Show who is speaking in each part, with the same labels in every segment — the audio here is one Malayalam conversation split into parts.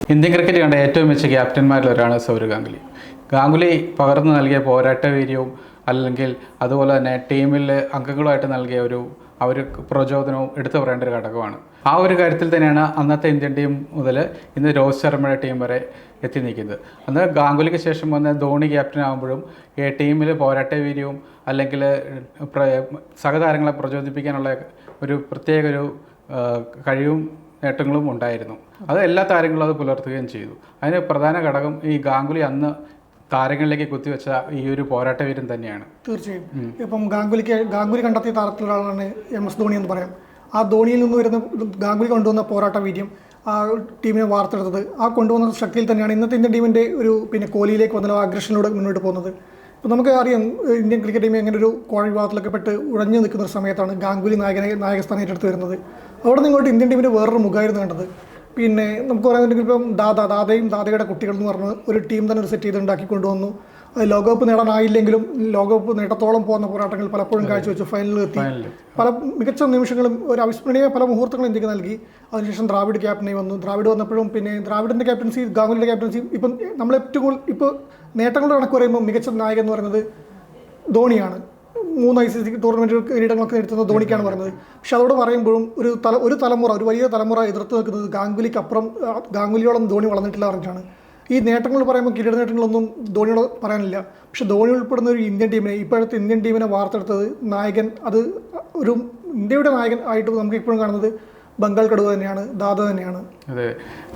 Speaker 1: ഇന്ത്യൻ ക്രിക്കറ്റ് കണ്ട ഏറ്റവും മികച്ച ക്യാപ്റ്റന്മാരിൽ ഒരാളാണ് സൗരവ് ഗാംഗുലി. ഗാംഗുലി പകർന്നു നൽകിയ പോരാട്ട വീര്യവും അല്ലെങ്കിൽ അതുപോലെ തന്നെ ടീമിൽ അംഗങ്ങളുമായിട്ട് നൽകിയ ഒരു ഒരു പ്രചോദനവും എടുത്തു പറയേണ്ട ഒരു ഘടകമാണ്. ആ ഒരു കാര്യത്തിൽ തന്നെയാണ് അന്നത്തെ ഇന്ത്യൻ ടീം മുതൽ ഇന്ന് രോഹിത് ശർമ്മയുടെ ടീം വരെ എത്തി നിൽക്കുന്നത്. അന്ന് ഗാംഗുലിക്ക് ശേഷം വന്ന ധോണി ക്യാപ്റ്റൻ ആകുമ്പോഴും ഈ ടീമിൽ പോരാട്ട വീര്യവും അല്ലെങ്കിൽ സഹതാരങ്ങളെ പ്രചോദിപ്പിക്കാനുള്ള ഒരു പ്രത്യേക ഒരു കഴിവും നേട്ടങ്ങളും ഉണ്ടായിരുന്നു. അത് എല്ലാ താരങ്ങളും അത് പുലർത്തുകയും ചെയ്തു. അതിന് പ്രധാന ഘടകം ഈ ഗാംഗുലി അന്ന് താരങ്ങളിലേക്ക് കുത്തിവെച്ച ഈ ഒരു പോരാട്ട വീരൻ തന്നെയാണ്.
Speaker 2: തീർച്ചയായും. ഇപ്പം ഗാംഗുലിക്ക് ഗാംഗുലി കണ്ടെത്തിയ താരത്തിലൊരാളാണ് എം എസ് ധോണി എന്ന് പറയാം. ആ ധോണിയിൽ നിന്ന് വരുന്ന ഗാംഗുലി കൊണ്ടുവന്ന പോരാട്ട വീര്യം ആ ടീമിനെ വാർത്തെടുത്തത് ആ കൊണ്ടുവന്ന ശക്തിയിൽ തന്നെയാണ് ഇന്നത്തെ ഇന്ത്യൻ ടീമിന്റെ ഒരു പിന്നെ കോഹ്ലിയിലേക്ക് വന്നാലും അഗ്രഷനിലൂടെ മുന്നോട്ട് പോകുന്നത്. അപ്പോൾ നമുക്ക് അറിയാം ഇന്ത്യൻ ക്രിക്കറ്റ് ടീം എങ്ങനെ ഒരു കോഴ വിഭാഗത്തിലൊക്കെ പെട്ട് ഉഴഞ്ഞു നിൽക്കുന്ന ഒരു സമയത്താണ് ഗാംഗുലി നായകനെ നായകസ്ഥാനം ഏറ്റെടുത്ത് വരുന്നത്. അവിടെ നിന്ന് ഇങ്ങോട്ട് ഇന്ത്യൻ ടീമിന്റെ വേറൊരു മുഖമായിരുന്നു കണ്ടത്. പിന്നെ നമുക്ക് പറയാനുണ്ടെങ്കിൽ ഇപ്പം ദാദ ദാദയും ദാദയുടെ കുട്ടികൾ എന്ന് പറഞ്ഞ് ഒരു ടീം തന്നെ ഒരു സെറ്റ് ചെയ്ത് ഉണ്ടാക്കി കൊണ്ടുവന്നു. അത് ലോകകപ്പ് നേടാനായില്ലെങ്കിലും ലോകകപ്പ് നേട്ടത്തോളം പോകുന്ന പോരാട്ടങ്ങൾ പലപ്പോഴും കാഴ്ചവെച്ചു. ഫൈനലിൽ എത്തി. പല മികച്ച നിമിഷങ്ങളും ഒരു അവിസ്മരണീയ പല മുഹൂർത്തങ്ങളും ഇന്ത്യയ്ക്ക് നൽകി. അതിനുശേഷം ദ്രാവിഡ് ക്യാപ്റ്റനായി വന്നു. ദ്രാവിഡ് വന്നപ്പോഴും പിന്നെ ദ്രാവിഡിന്റെ ക്യാപ്റ്റൻസി ഗാംഗുലിന്റെ ക്യാപ്റ്റൻസി ഇപ്പം നമ്മൾ ഏറ്റവും കൂടുതൽ ഇപ്പോൾ നേട്ടങ്ങളുടെ കണക്ക് പറയുമ്പോൾ മികച്ച നായകൻ എന്ന് പറയുന്നത് ധോണിയാണ്. മൂന്ന് ഐ സി സി ടൂർണമെന്റ് കിരീടങ്ങളൊക്കെ നേടുന്നത് ധോണിക്കാണ് പറയുന്നത് പക്ഷെ അതോട് പറയുമ്പോഴും ഒരു തല ഒരു തലമുറ ഒരു വലിയ തലമുറ എതിർത്ത് നിൽക്കുന്നത് ഗാംഗുലിക്ക് അപ്പുറം ഗാംഗുലിയോളം ധോണി വളർന്നിട്ടില്ല പറഞ്ഞിട്ടാണ്. ഈ നേട്ടങ്ങൾ പറയുമ്പോൾ കിരീട നേട്ടങ്ങളൊന്നും ധോണിയോട് പറയാനില്ല. പക്ഷെ ധോണി ഉൾപ്പെടുന്ന ഒരു ഇന്ത്യൻ ടീമിനെ ഇപ്പോഴത്തെ ഇന്ത്യൻ ടീമിനെ വാർത്തെടുത്തത് നായകൻ അത് ഒരു ഇന്ത്യയുടെ നായകൻ ആയിട്ട് നമുക്ക് ഇപ്പോഴും കാണുന്നത് ബംഗാൾ കടുവ തന്നെയാണ് ദാദ തന്നെയാണ്.
Speaker 1: അതെ.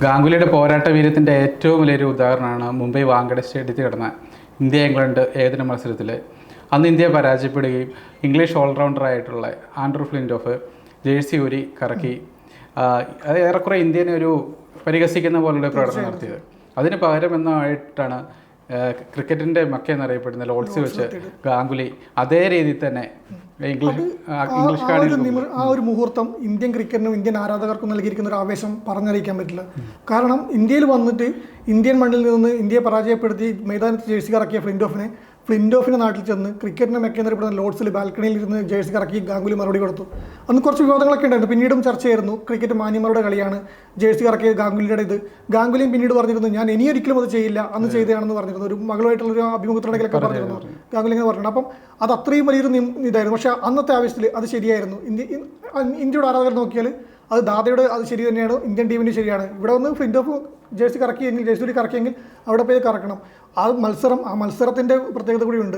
Speaker 1: ഗാംഗുലിയുടെ പോരാട്ട വീര്യത്തിന്റെ ഏറ്റവും വലിയൊരു ഉദാഹരണമാണ് മുംബൈ വാങ്കഡെ സ്റ്റേഡിയത്തിൽ നടന്ന ഇന്ത്യ ഇംഗ്ലണ്ട് ഏകദിന മത്സരത്തിൽ അന്ന് ഇന്ത്യ പരാജയപ്പെടുകയും ഇംഗ്ലീഷ് ഓൾറൗണ്ടറായിട്ടുള്ള ആൻഡ്രൂ ഫ്ലിൻഡോഫ് ജേഴ്സി ഊരി കറക്കി അത് ഏറെക്കുറെ ഇന്ത്യനെ ഒരു പരിഹസിക്കുന്ന പോലുള്ള പ്രകടനം നടത്തിയത്. അതിന് പകരം എന്നായിട്ടാണ് ക്രിക്കറ്റിന്റെ മക്ക എന്നറിയപ്പെടുന്ന ലോഡ്സ് വെച്ച് ഗാംഗുലി അതേ രീതിയിൽ തന്നെ ഇംഗ്ലീഷ് ആ, ഇംഗ്ലീഷ്
Speaker 2: ആ ഒരു മുഹൂർത്തം ഇന്ത്യൻ ക്രിക്കറ്റിനും ഇന്ത്യൻ ആരാധകർക്കും നൽകിയിരിക്കുന്ന ഒരു ആവേശം പറഞ്ഞറിയിക്കാൻ പറ്റില്ല. കാരണം ഇന്ത്യയിൽ വന്നിട്ട് ഇന്ത്യൻ മണ്ണിൽ നിന്ന് ഇന്ത്യയെ പരാജയപ്പെടുത്തി മൈതാനത്ത് ജേഴ്സി കറക്കിയ ഫ്ലിൻഡോഫിനെ ഫ്ലിൻഡോഫിന്റെ നാട്ടിൽ ചെന്ന് ക്രിക്കറ്റിനെ മെക്കെന്നറിയപ്പെടുന്ന ലോഡ്സിൽ ബാൽക്കണിയിൽ ഇരുന്ന് ജേഴ്സി കറക്കി ഗാംഗുലി മറുപടി കൊടുത്തു. അന്ന് കുറച്ച് വിവാദങ്ങളൊക്കെ ഉണ്ടായിരുന്നു. പിന്നീടും ചർച്ചയായിരുന്നു ക്രിക്കറ്റ് മാന്യന്മാരുടെ കളിയാണ്. ജേഴ്സി കറക്കിയ ഗാംഗുലിയുടെ ഇത്. ഗാംഗുലിയും പിന്നീട് പറഞ്ഞിരുന്നു ഞാൻ ഇനി ഒരിക്കലും അത് ചെയ്യില്ല. അന്ന് ചെയ്തതാണെന്ന് പറഞ്ഞിരുന്നു. ഒരു മകളുമായിട്ടുള്ള ഒരു അഭിമുഖത്തിനിടയിലൊക്കെ പറഞ്ഞിരുന്നു. ഗാംഗുലി ഇങ്ങനെ പറഞ്ഞു അപ്പം അത് അത്രയും വലിയൊരു ഇതായിരുന്നു. പക്ഷേ അന്നത്തെ ആവശ്യത്തിൽ അത് ശരിയായിരുന്നു. ഇന്ത്യ ഇന്ത്യയുടെ ആരാധകർ നോക്കിയാൽ അത് ദാദയുടെ അത് ശരി തന്നെയാണ് ഇന്ത്യൻ ടീമിന് ശരിയാണ്. ഇവിടെ വന്ന് ഫിൻഡ് ഓഫ് ജേഴ്സി കറക്കിയെങ്കിൽ ജേഴ്സി കറക്കിയെങ്കിൽ അവിടെ പോയി കറക്കണം. ആ മത്സരം ആ മത്സരത്തിന്റെ പ്രത്യേകത കൂടിയുണ്ട്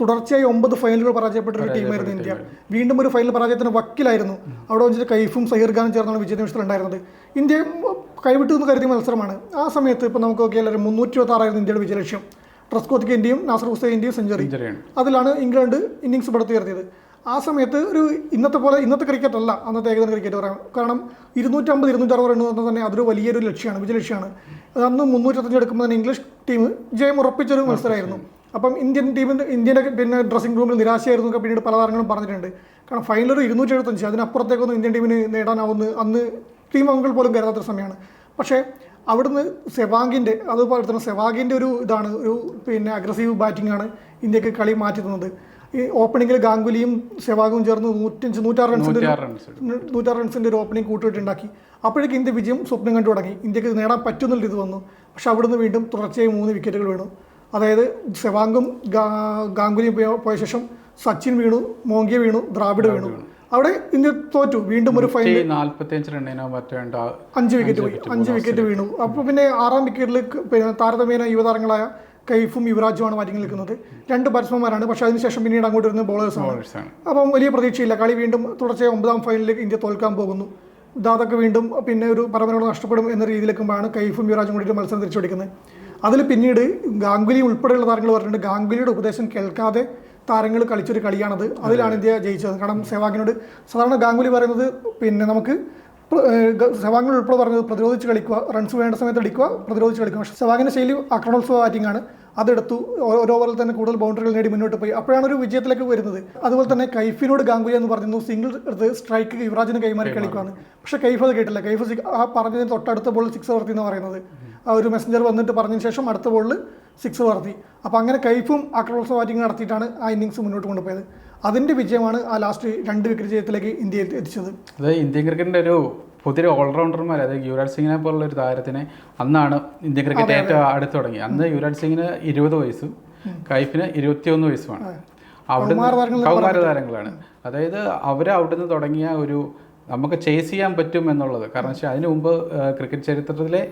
Speaker 2: തുടർച്ചയായി ഒമ്പത് ഫൈനലുകൾ പരാജയപ്പെട്ട ഒരു ടീമായിരുന്നു ഇന്ത്യ. വീണ്ടും ഒരു ഫൈനൽ പരാജയത്തിന് വക്കിലായിരുന്നു. അവിടെ വെച്ചിട്ട് കൈഫും സഹീർ ഖാനും ചേർന്നാണ് വിജയ നിമിഷത്തിൽ ഉണ്ടായിരുന്നത്. ഇന്ത്യ കൈവിട്ടു എന്ന് കരുതിയ മത്സരമാണ്. ആ സമയത്ത് ഇപ്പോൾ നമുക്ക് നോക്കിയാൽ ഒരു മുന്നൂറ്റി ഇരുപത്തി ആറായിരുന്നു ഇന്ത്യയുടെ വിജയലക്ഷ്യം. ട്രസ്കോത്തിക്ക് ഇന്ത്യയും നാസർ ഹുസൈന്റെയും സെഞ്ചുറി. അതിലാണ് ഇംഗ്ലണ്ട് ഇന്നിങ്സ് പടുത്തുയർത്തിയത് ആ സമയത്ത് ഒരു ഇന്നത്തെ പോലെ ഇന്നത്തെ ക്രിക്കറ്റ് അല്ല അന്നത്തെ ഏകദിന ക്രിക്കറ്റ് പറയാം. കാരണം ഇരുന്നൂറ്റമ്പത് ഇരുന്നൂറ്ററുപത് റൺ എന്ന് തന്നെ അതൊരു വലിയൊരു ലക്ഷ്യമാണ് വിജയ ലക്ഷ്യമാണ്. അത് അന്ന് മുന്നൂറ്റത്തഞ്ച് എടുക്കുമ്പോൾ തന്നെ ഇംഗ്ലീഷ് ടീം ജയം ഉറപ്പിച്ചൊരു മത്സരമായിരുന്നു. അപ്പം ഇന്ത്യൻ ടീമിന്റെ ഇന്ത്യന്റെ പിന്നെ ഡ്രസ്സിംഗ് റൂമിൽ നിരാശയായിരുന്നു എന്നൊക്കെ പിന്നീട് പല താരങ്ങളും പറഞ്ഞിട്ടുണ്ട്. കാരണം ഫൈനൽ ഒരു ഇരുന്നൂറ്റി എഴുപത്തഞ്ച് അതിനപ്പുറത്തേക്കൊന്നും ഇന്ത്യൻ ടീമിന് നേടാനാവുന്ന അന്ന് ടീം അംഗങ്ങൾ പോലും കരുതാത്തൊരു സമയമാണ്. പക്ഷേ അവിടുന്ന് സെവാഗിന്റെ അതുപോലെ തന്നെ സെവാഗിന്റെ ഒരു ഇതാണ് ഒരു പിന്നെ അഗ്രസീവ് ബാറ്റിംഗ് ആണ് ഇന്ത്യയ്ക്ക് കളി മാറ്റി തന്നത്. ഈ ഓപ്പണിംഗിൽ ഗാംഗുലിയും സെവാഗും ചേർന്ന് നൂറ്റഞ്ച് നൂറ്റാറ്
Speaker 1: റൺസിന്റെ
Speaker 2: നൂറ്റാറ് റൺസിന്റെ ഒരു ഓപ്പണിംഗ് കൂട്ടിയിട്ടുണ്ടാക്കി അപ്പോഴേക്ക് ഇന്ത്യ വിജയം സ്വപ്നം കണ്ടു തുടങ്ങി. ഇന്ത്യയ്ക്ക് നേടാൻ പറ്റുന്നുള്ള ഇത് വന്നു. പക്ഷെ അവിടുന്ന് വീണ്ടും തുടർച്ചയായി മൂന്ന് വിക്കറ്റുകൾ വീണു. അതായത് സെവാങ്കും ഗാംഗുലിയും പോയ- പോയ ശേഷം സച്ചിൻ വീണു മോങ്കിയ വീണു ദ്രാവിഡ് വീണു. അവിടെ ഇന്ത്യ തോറ്റു. വീണ്ടും ഒരു ഫൈനൽ
Speaker 1: നാൽപ്പത്തിയഞ്ച് റണ്ണിനോ മറ്റോ ഉണ്ട് ആ-
Speaker 2: അഞ്ച് വിക്കറ്റ് പോയി അഞ്ച് വിക്കറ്റ് വീണു. അപ്പോൾ പിന്നെ ആറാം വിക്കറ്റിൽ പിന്നെ താരതമ്യേന യുവതാരങ്ങളായ കൈഫും യുവരാജുമാണ് മാറ്റി നിൽക്കുന്നത്. രണ്ട് ബാറ്റ്സ്മാൻമാരാണ് പക്ഷെ അതിനുശേഷം പിന്നീട് അങ്ങോട്ട് വരുന്ന ബോളേഴ്സാണ് അപ്പം വലിയ പ്രതീക്ഷയില്ല. കളി വീണ്ടും തുടർച്ചയായി ഒമ്പതാം ഫൈനലിൽ ഇന്ത്യ തോൽക്കാൻ പോകുന്നു. ദാതൊക്കെ വീണ്ടും പിന്നെ ഒരു പരമ്പരയോട് നഷ്ടപ്പെടും എന്ന രീതിയിലേക്കുമ്പോഴാണ് കൈഫും യുവരാജും കൂടി മത്സരം തിരിച്ചു പിടിക്കുന്നത് അതിൽ പിന്നീട് ഗാംഗുലി ഉൾപ്പെടെയുള്ള താരങ്ങൾ പറഞ്ഞിട്ടുണ്ട്. ഗാംഗുലിയുടെ ഉപദേശം കേൾക്കാതെ താരങ്ങൾ കളിച്ചൊരു കളിയാണത്. അതിലാണ് ഇന്ത്യ ജയിച്ചത്. കാരണം സെവാഗിനോട് സാധാരണ ഗാംഗുലി പറയുന്നത് പിന്നെ നമുക്ക് സെവാഗിനോട് ഉൾപ്പെടെ പറഞ്ഞത് പ്രതിരോധിച്ച് കളിക്കുക റൺസ് വേണ്ട സമയത്ത് അടിക്കുക പ്രതിരോധിച്ച് കളിക്കുക. പക്ഷേ സെവാഗിന്റെ ശൈലി ആക്രമണോത്സവ ബാറ്റിംഗ് ആണ്. അതെടുത്തു. ഓരോ ഒരു ഓവറിൽ തന്നെ കൂടുതൽ ബൗണ്ടറികൾ നേടി മുന്നോട്ട് പോയി. അപ്പോഴാണ് ഒരു വിജയത്തിലേക്ക് വരുന്നത്. അതുപോലെ തന്നെ കൈഫിനോട് ഗാംഗുലി എന്ന് പറഞ്ഞു സിംഗിൾ എടുത്ത് സ്ട്രൈക്ക് യുവരാജിന് കൈമാറി കളിക്കുകയാണ് പക്ഷേ കൈഫ് അത് കേട്ടില്ല. കൈഫ് ആ പറഞ്ഞതിന് തൊട്ടടുത്ത ബോളിൽ സിക്സ് വർത്തി എന്ന് പറയുന്നത്. ആ ഒരു മെസ്സഞ്ചർ വന്നിട്ട് പറഞ്ഞതിന് ശേഷം അടുത്ത ബോളിൽ സിക്സ് പറത്തി അപ്പോൾ അങ്ങനെ കൈഫും അക്രോസ് ബാറ്റിംഗ് നടത്തിയിട്ടാണ് ആ ഇന്നിങ്സ് മുന്നോട്ട് കൊണ്ടുപോയത്. അതിന്റെ വിജയമാണ് ആ ലാസ്റ്റ് രണ്ട് വിക്കറ്റ് ജയത്തിലേക്ക് ഇന്ത്യയെ എത്തിച്ചത്.
Speaker 1: അത് ഇന്ത്യൻ ക്രിക്കറ്റിന്റെ ഒരു പുതിയ ഓൾറൗണ്ടർമാർ അതായത് യുവരാജ് സിംഗിനെ പോലുള്ള ഒരു താരത്തിനെ അന്നാണ് ഇന്ത്യൻ ക്രിക്കറ്റ് ഏറ്റവും അടുത്ത് തുടങ്ങി. അന്ന് യുവരാജ് സിംഗിന് ഇരുപത് വയസ്സും കൈഫിന് ഇരുപത്തിയൊന്ന് വയസ്സുമാണ്. അവിടെ
Speaker 2: കൗമാര
Speaker 1: താരങ്ങളാണ്. അതായത് അവർ അവിടുന്ന് തുടങ്ങിയ ഒരു നമുക്ക് ചേസ് ചെയ്യാൻ പറ്റും എന്നുള്ളത്. കാരണം വെച്ചാൽ അതിന് മുമ്പ് ക്രിക്കറ്റ് ചരിത്രത്തിലെ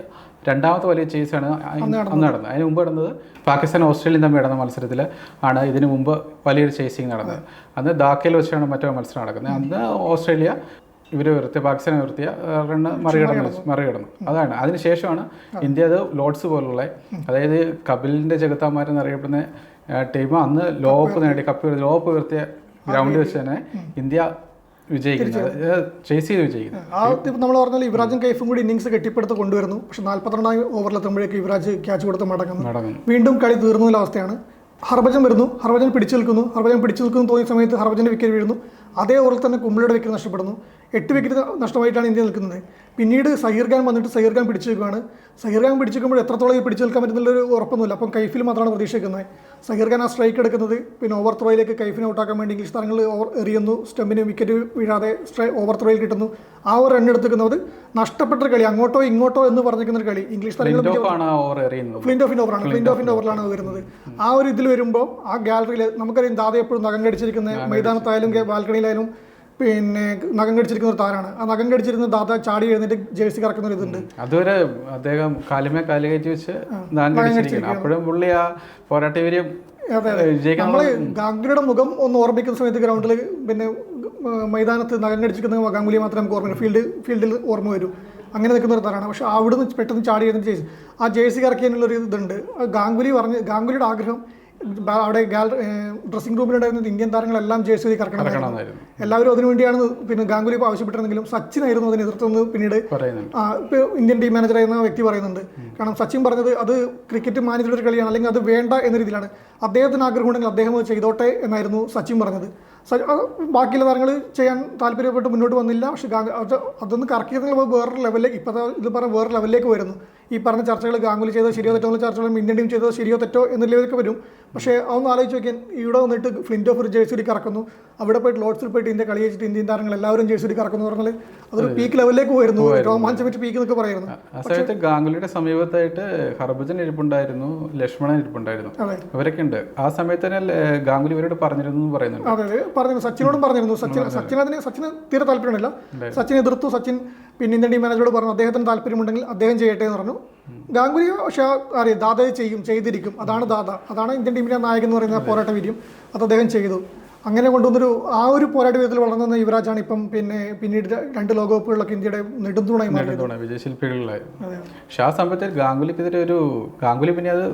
Speaker 1: രണ്ടാമത്തെ വലിയ ചേസാണ് അന്ന് നടന്നത്. അതിന് മുമ്പ് നടന്നത് പാകിസ്ഥാൻ ഓസ്ട്രേലിയയും തമ്മിൽ നടന്ന മത്സരത്തിൽ ആണ് ഇതിനു മുമ്പ് വലിയൊരു ചേസിങ് നടന്നത്. അന്ന് ധാക്കയിൽ വെച്ചാണ് മറ്റൊരു മത്സരം നടക്കുന്നത്. അന്ന് ഓസ്ട്രേലിയ ഇവരെ ഉയർത്തിയ പാകിസ്ഥാനെ ഉയർത്തിയ റണ്ണ് മറികടന്നു മറികടന്നു. അതാണ്. അതിനുശേഷമാണ് ഇന്ത്യ അത് ലോഡ്സ് പോലുള്ള അതായത് കപിലിന്റെ ജഗത്താമാരെന്നറിയപ്പെടുന്ന ടീം അന്ന് ലോപ്പ് നേടി കപ്പ് ലോപ്പ് ഉയർത്തിയ ഗ്രൗണ്ടിൽ വെച്ച് തന്നെ ഇന്ത്യ വിജയിക്കുന്നത്. ചേസ് ചെയ്ത് വിജയിക്കുന്നത്
Speaker 2: ആ നമ്മൾ പറഞ്ഞാൽ യുവരാജും കൈഫും കൂടി ഇന്നിങ്സ് കെട്ടിപ്പടുത്ത് കൊണ്ടുവരുന്നു. പക്ഷെ നാൽപ്പത്തിരണ്ടാം ഓവറിലെത്തുമ്പോഴേക്ക് യുവരാജ് ക്യാച്ച് കൊടുത്ത് മടങ്ങുന്നു. വീണ്ടും കളി തീർന്ന അവസ്ഥയാണ്. ഹർഭജൻ വരുന്നു. ഹർഭജൻ പിടിച്ചു നിൽക്കുന്നു. ഹർഭജൻ പിടിച്ചു നിൽക്കുന്നു തോന്നിയ സമയത്ത് ഹർഭജന്റെ വിക്കറ്റ് വീഴുന്നു. അതേ ഓവറിൽ തന്നെ കുമ്പിളിയുടെ വിക്കറ്റ് നഷ്ടപ്പെടുന്നു. എട്ട് വിക്കറ്റ് നഷ്ടമായിട്ടാണ് ഇന്ത്യ നിൽക്കുന്നത്. പിന്നീട് സഹീർ ഖാൻ വന്നിട്ട് സഹീർ ഖാൻ പിടിച്ചു നിൽക്കുകയാണ്. സഹീർ ഖാൻ പിടിച്ചു നിൽക്കുമ്പോൾ എത്രത്തോളം പിടിച്ചു നിൽക്കാൻ പറ്റുന്നുള്ളൊരു ഉറപ്പൊന്നുമില്ല. അപ്പം കൈഫിൽ മാത്രമാണ് പ്രതീക്ഷിക്കുന്നത്. സഹീർ ഖാൻ ആ സ്ട്രൈക്ക് എടുക്കുന്നത് പിന്നെ ഓവർ ത്രോയിലേക്ക് കൈഫിനെ ഔട്ടാക്കാൻ വേണ്ടി ഇംഗ്ലീഷ് താരങ്ങൾ ഓവർ എറിയുന്നു. സ്റ്റമ്പിന് വിക്കറ്റ് വീഴാതെ സ്ട്രൈ ഓവർ ത്രോയിൽ കിട്ടുന്നു. ആ ഒരു റൺ എടുത്തിരിക്കുന്നത് നഷ്ടപ്പെട്ട കളി. അങ്ങോട്ടോ ഇങ്ങോട്ടോ എന്ന് പറഞ്ഞിരിക്കുന്ന ഒരു കളി. ഇംഗ്ലീഷ് താരങ്ങൾ
Speaker 1: ഓവർ
Speaker 2: ഓഫിന്റെ ഓവറാണ് ഫ്ലിൻഡ് ഓഫിന്റെ ഓവറിലാണ് വരുന്നത്. ആ ഒരു ഇതിൽ വരുമ്പോൾ ആ ഗാലറിയിൽ നമുക്കറിയാം ദാദ എപ്പോഴും നഖം കടിച്ചിരിക്കുന്ന മൈതാനത്തായാലും ബാൽക്കണിയിലായാലും പിന്നെ നഖം കടിച്ചിരിക്കുന്ന ഒരു താരാണ്. ആ നഖം കടിച്ചിരുന്ന ദാത ചാടി എഴുന്നേറ്റ് ജേഴ്സി കറക്കുന്ന ഒരു ഇതുണ്ട്.
Speaker 1: അതുവരെ അദ്ദേഹം കാലുമേ കാലു കയറ്റി വെച്ച് അപ്പോഴും പുള്ളി ആ പോരാട്ട വീര്യം
Speaker 2: നമ്മൾ ഗാംഗുലിയുടെ മുഖം ഒന്ന് ഓർമ്മിക്കുന്ന സമയത്ത് ഗ്രൗണ്ടിൽ പിന്നെ മൈതാനത്ത് നഖം കടിച്ചിരിക്കുന്ന ഗാംഗുലി മാത്രമേ നമുക്ക് ഓർമ്മ ഫീൽഡ് ഫീൽഡിൽ ഓർമ്മ വരും. അങ്ങനെ നിൽക്കുന്ന ഒരു താരാണ്. പക്ഷെ അവിടുന്ന് പെട്ടെന്ന് ചാടി എഴുന്നേറ്റ് ജേഴ്സി. ആ ജേഴ്സി കറക്കിയതിനുള്ള ഒരു ഇതുണ്ട്. ഗാംഗുലി പറഞ്ഞ് ഗാംഗുലിയുടെ ആഗ്രഹം അവിടെ ഗാലറി ഡ്രസ്സിംഗ് റൂമിലുണ്ടായിരുന്ന ഇന്ത്യൻ താരങ്ങളെല്ലാം ജേഴ്സി കറക്കണം എല്ലാവരും അതിനുവേണ്ടിയാണ് പിന്നെ ഗാംഗുലി ഇപ്പോൾ ആവശ്യപ്പെട്ടിരുന്നെങ്കിലും സച്ചിൻ ആയിരുന്നു അതിന് എതിർത്തെന്ന് പിന്നീട് ഇന്ത്യൻ ടീം മാനേജർ ആയിരുന്ന വ്യക്തി പറയുന്നുണ്ട്. കാരണം സച്ചിൻ പറഞ്ഞത് അത് ക്രിക്കറ്റ് മാനേജറുടെ കളിയാണ് അല്ലെങ്കിൽ അത് വേണ്ട എന്ന രീതിയിലാണ്. അദ്ദേഹത്തിന് ആഗ്രഹം ഉണ്ടെങ്കിൽ അദ്ദേഹം അത് ചെയ്തോട്ടെ എന്നായിരുന്നു സച്ചിൻ പറഞ്ഞത്. ബാക്കിയുള്ള താരങ്ങൾ ചെയ്യാൻ താല്പര്യപ്പെട്ട് മുന്നോട്ട് വന്നില്ല. പക്ഷേ ഗാംഗു അത് അതൊന്ന് കറക്കിയത് വേറൊരു ലെവലിലേക്ക് ഇപ്പോൾ ഇത് പറഞ്ഞ വേറെ ലെവലിലേക്ക് വരുന്നു. ഈ പറഞ്ഞ ചർച്ചകൾ ഗാംഗുലി ചെയ്തോ ശരിയോ തെറ്റോ എന്നുള്ള ചർച്ചകളും ഇന്ത്യൻ ടീം ചെയ്തോ ശരിയോ തെറ്റോ എന്ന ലെവലിലേക്ക് വരും. പക്ഷേ അതൊന്ന് ആലോചിച്ച് നോക്കിയാൽ ഇവിടെ വന്നിട്ട് ഫ്ലിന്റ് ഓഫ് ഒരു ജേഴ്സിയിൽ കറക്കുന്നു. അവിടെ പോയിട്ട് ലോഡ്സിൽ പോയിട്ട് ഇന്ത്യ കളി വെച്ചിട്ട് ഇന്ത്യൻ താരങ്ങൾ എല്ലാവരും ജേഴ്സിയിൽ കറക്കുന്നു പറഞ്ഞാൽ അതൊരു പീക്ക് ലെവലിലേക്ക് വരുന്നു. രോമാഞ്ചം വെച്ച് പീക്ക് എന്നൊക്കെ പറയുന്നു.
Speaker 1: ആ സമയത്ത് ഗാംഗുലിയുടെ സമീപത്തായിട്ട് ഹർഭജൻ ഇരിപ്പുണ്ടായിരുന്നു ലക്ഷ്മണൻ ഇരിപ്പുണ്ടായിരുന്നു. അവരൊക്കെ ഉണ്ട്. ആ സമയത്ത് തന്നെ ഗാംഗുലി ഇവരോട് പറഞ്ഞിരുന്നു പറയുന്നുണ്ട്.
Speaker 2: അതെ അതെ പറഞ്ഞു സച്ചിനോടും പറഞ്ഞിരുന്നു സച്ചിൻ സച്ചിൻ അതിന് സച്ചിന് തീരെ താല്പര്യമില്ല സച്ചിൻ എതിർത്തു സച്ചിൻ പിന്നെ ഇന്ത്യൻ ടീം മാനേജറോട് പറഞ്ഞു അദ്ദേഹത്തിന് താല്പര്യമുണ്ടെങ്കിൽ അദ്ദേഹം ചെയ്യട്ടെ എന്ന് പറഞ്ഞു. ഗാംഗുലി പക്ഷേ അറിയാം ദാദയെ ചെയ്യും ചെയ്തിരിക്കും. അതാണ് ദാദ അതാണ് ഇന്ത്യൻ ടീമിന്റെ നായകൻ എന്ന് പറയുന്ന പോരാട്ട വീര്യം. അത് അദ്ദേഹം ചെയ്തു. അങ്ങനെ കൊണ്ടുവന്നൊരു ആ ഒരു പോരാട്ട വിധത്തിൽ വളർന്ന യുവരാജാണ് ഇപ്പം പിന്നെ പിന്നീട് രണ്ട് ലോകകപ്പുകളിലൊക്കെ ഇന്ത്യയുടെ നെടുന്തൂണായി മാറിയത്. വിജയശില്പികളിലായി.
Speaker 1: പക്ഷെ ആ സമയത്ത് ഗാംഗുലിക്കെതിരെ ഒരു ഗാംഗുലി പിന്നെ അത്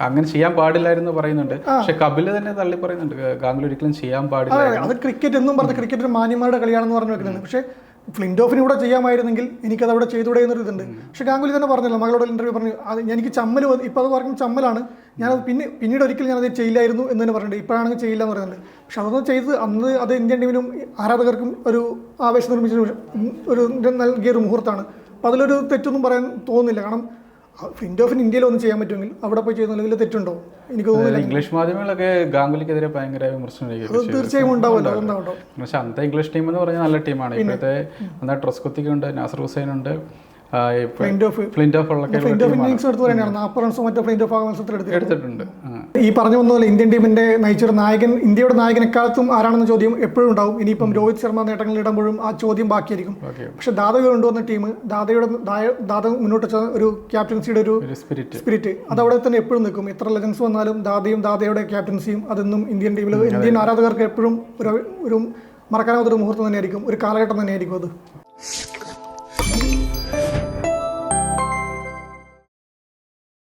Speaker 1: അങ്ങനെ ചെയ്യാൻ പാടില്ലായിരുന്നു പറയുന്നുണ്ട്. പക്ഷെ കപിൽ തന്നെ തള്ളി പറയുന്നുണ്ട്. ഗാംഗുലി ഒരിക്കലും ചെയ്യാൻ പാടില്ല
Speaker 2: അതെ ക്രിക്കറ്റ് എന്നും പറഞ്ഞ ക്രിക്കറ്റ് മാന്യന്മാരുടെ കളിയാണെന്ന് പറഞ്ഞു വെക്കുന്നുണ്ട്. പക്ഷേ ഫ്ലിൻഡ് ഓഫിന് ഇവിടെ ചെയ്യാമായിരുന്നെങ്കിൽ എനിക്കത് അവിടെ ചെയ്തുകൂടെ എന്നൊരു ഇതുണ്ട്. പക്ഷെ ഗാംഗുലി തന്നെ പറഞ്ഞല്ലോ മകളോട് ഇന്റർവ്യൂ പറഞ്ഞു അത് എനിക്ക് ചമ്മൽ ഇപ്പൊ ഇപ്പോൾ അത് പറഞ്ഞു ചമ്മലാണ്. ഞാനത് പിന്നെ പിന്നീട് ഒരിക്കലും ഞാനത് ചെയ്യില്ലായിരുന്നു എന്ന് തന്നെ പറഞ്ഞിട്ടുണ്ട്. ഇപ്പോഴാണെങ്കിൽ ചെയ്യില്ല എന്ന് പറയുന്നുണ്ട് പക്ഷെ അതൊന്നും ചെയ്ത് അന്ന് അത് ഇന്ത്യൻ ടീമിനും ആരാധകർക്കും ഒരു ആവേശം നിർമ്മിച്ച ഒരു- ഒരു നൽകിയ ഒരു മുഹൂർത്തമാണ്. അപ്പോൾ അതിലൊരു തെറ്റൊന്നും പറയാൻ തോന്നുന്നില്ല. കാരണം ഫ്ലിന്റ് ഓഫിന് ഇന്ത്യയിൽ ഒന്നും ചെയ്യാൻ പറ്റുമെങ്കിൽ അവിടെ പോയി ചെയ്യുന്നില്ലെങ്കിൽ തെറ്റുണ്ടോ? എനിക്ക് തോന്നുന്നില്ല.
Speaker 1: ഇംഗ്ലീഷ് മാധ്യമങ്ങളൊക്കെ ഗാംഗുലിക്കെതിരെ ഭയങ്കര വിമർശനം
Speaker 2: തീർച്ചയായും ഉണ്ടാവുമല്ലോ അതുണ്ടാവും
Speaker 1: പക്ഷെ അന്നത്തെ ഇംഗ്ലീഷ് ടീം എന്ന് പറഞ്ഞാൽ നല്ല ടീമാണ് ഇപ്പോഴത്തെ അന്നത്തെ ട്രസ്കുത്തിക്കുണ്ട് നാസർ ഹുസൈൻ ഉണ്ട് എടുത്തിട്ടുണ്ട്.
Speaker 2: ഈ പറഞ്ഞു പോലെ ഇന്ത്യൻ ടീമിന്റെ നയിച്ചൊരു നായകൻ ഇന്ത്യയുടെ നായകനെക്കാലത്തും ആരാണെന്ന ചോദ്യം എപ്പോഴും ഉണ്ടാവും. ഇനിയിപ്പം രോഹിത് ശർമ്മ നേട്ടങ്ങളിൽ ഇടുമ്പോഴും ആ ചോദ്യം ബാക്കിയായിരിക്കും. പക്ഷെ ദാദ കൊണ്ടുവന്ന ടീം ദാദയുടെ ദാദ മുന്നോട്ട് വെച്ച ഒരു ക്യാപ്റ്റൻസിയുടെ ഒരു സ്പിരിറ്റ് അത് അവിടെ തന്നെ എപ്പോഴും നിൽക്കും. എത്ര ലെജൻസ് വന്നാലും ദാദയും ദാദയുടെ ക്യാപ്റ്റൻസിയും അതൊന്നും ഇന്ത്യൻ ടീമിൽ ഇന്ത്യൻ ആരാധകർക്ക് എപ്പോഴും ഒരു ഒരു മറക്കാനാവാത്തൊരു മുഹൂർത്തം തന്നെയായിരിക്കും. ഒരു കാലഘട്ടം തന്നെയായിരിക്കും അത്.